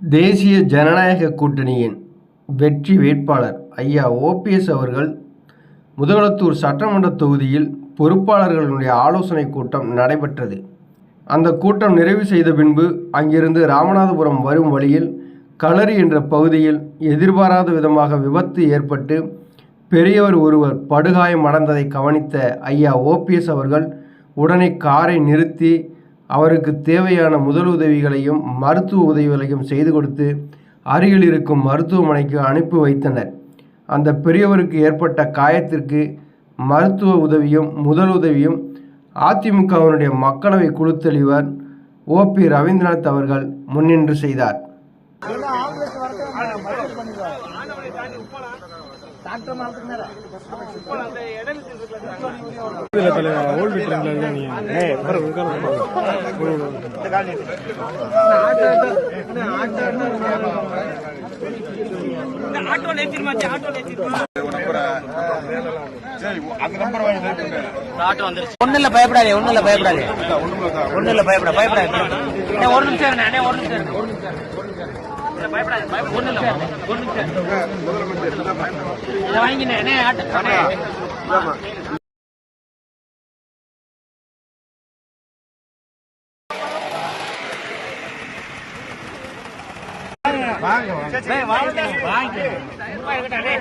தேசிய ஜனநாயக கூட்டணியின் வெற்றி வேட்பாளர் ஐயா ஓபிஎஸ் அவர்கள் முதுகுளத்தூர் சட்டமன்ற தொகுதியில் பொறுப்பாளர்களுடைய ஆலோசனை கூட்டம் நடைபெற்றது. அந்த கூட்டம் நிறைவு செய்த பின்பு அங்கிருந்து ராமநாதபுரம் வரும் வழியில் களரி என்ற பகுதியில் எதிர்பாராத விதமாக விபத்து ஏற்பட்டு பெரியவர் ஒருவர் படுகாயம் அடைந்ததை கவனித்த ஐயா ஓபிஎஸ் அவர்கள் உடனே காரை நிறுத்தி அவருக்கு தேவையான முதல் உதவிகளையும் மருத்துவ உதவிகளையும் செய்து கொடுத்து அருகில் இருக்கும் மருத்துவமனைக்கு அனுப்பி வைத்தனர். அந்த பெரியவருக்கு ஏற்பட்ட காயத்திற்கு மருத்துவ உதவியும் முதல் உதவியும் அதிமுகவினுடைய மக்களவை குழு தலைவர் ஓபி ரவீந்திரநாத் அவர்கள் முன்னின்று செய்தார். இல்ல தலைவா ஓல்டு ட்ரெண்ட்ல இருக்க ஒண்ணு இல்ல ஒண்ணு இல்ல ஒண்ணு இல்ல பயப்பட பயப்படாது ஒரு நிமிஷம் ஒரு நிமிஷம் வாங்கினேன், அண்ணே. அண்ணே, வாங்கிக்கோங்க, வாங்கிக்கோங்க. சும்மா இருக்கட்டும், அண்ணே.